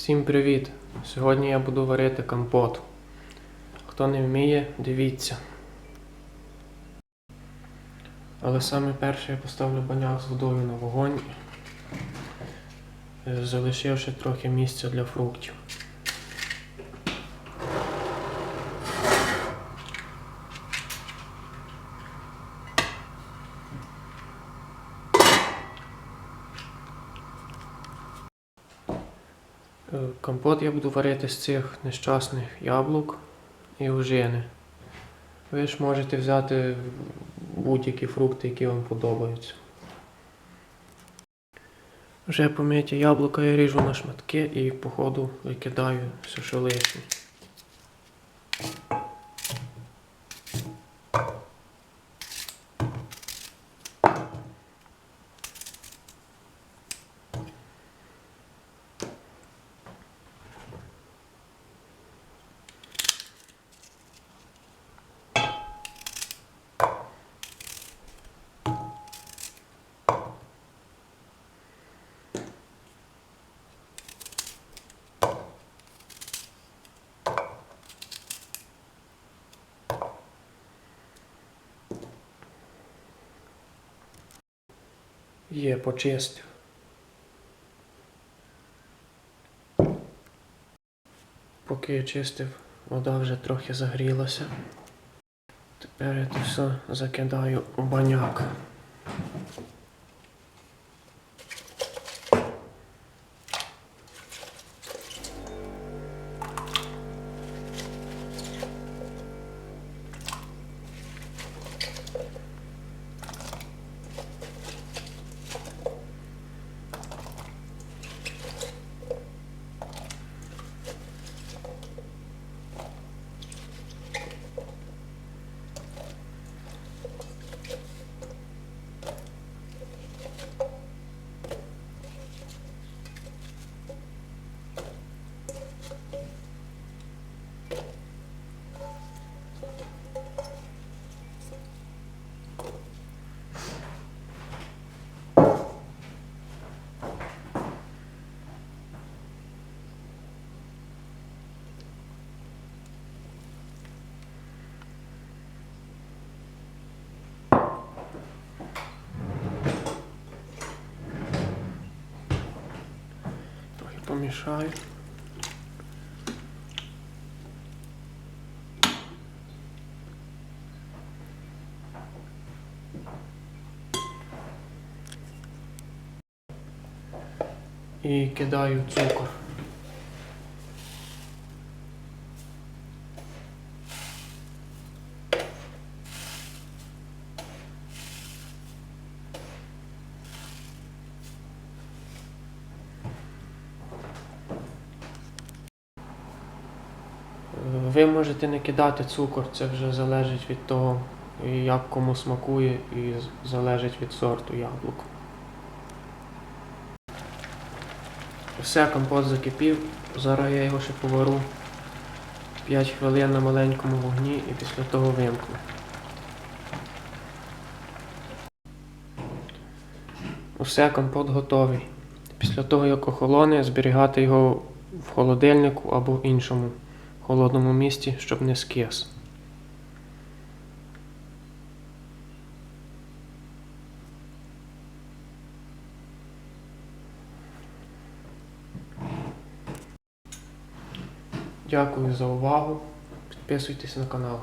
Всім привіт! Сьогодні я буду варити компот. Хто не вміє, дивіться. Але саме перше я поставлю баняк з водою на вогонь, залишивши трохи місця для фруктів. Компот я буду варити з цих нещасних яблук і ожини. Ви ж можете взяти будь-які фрукти, які вам подобаються. Вже помиті яблука я ріжу на шматки і по ходу викидаю все, що лишнє. Є, почистив. Поки я чистив, вода вже трохи загрілася. Тепер я це все закидаю у баняк. Трохи помішаю. І кидаю цукор. Ви можете не кидати цукор, це вже залежить від того, як кому смакує, і залежить від сорту яблук. Все, компот закипів. Зараз я його ще повару 5 хвилин на маленькому вогні і після того вимкну. Усе, компот готовий. Після того, як охолоне, зберігати його в холодильнику або в іншому холодному місці, щоб не скис. Дякую за увагу. Підписуйтесь на канал.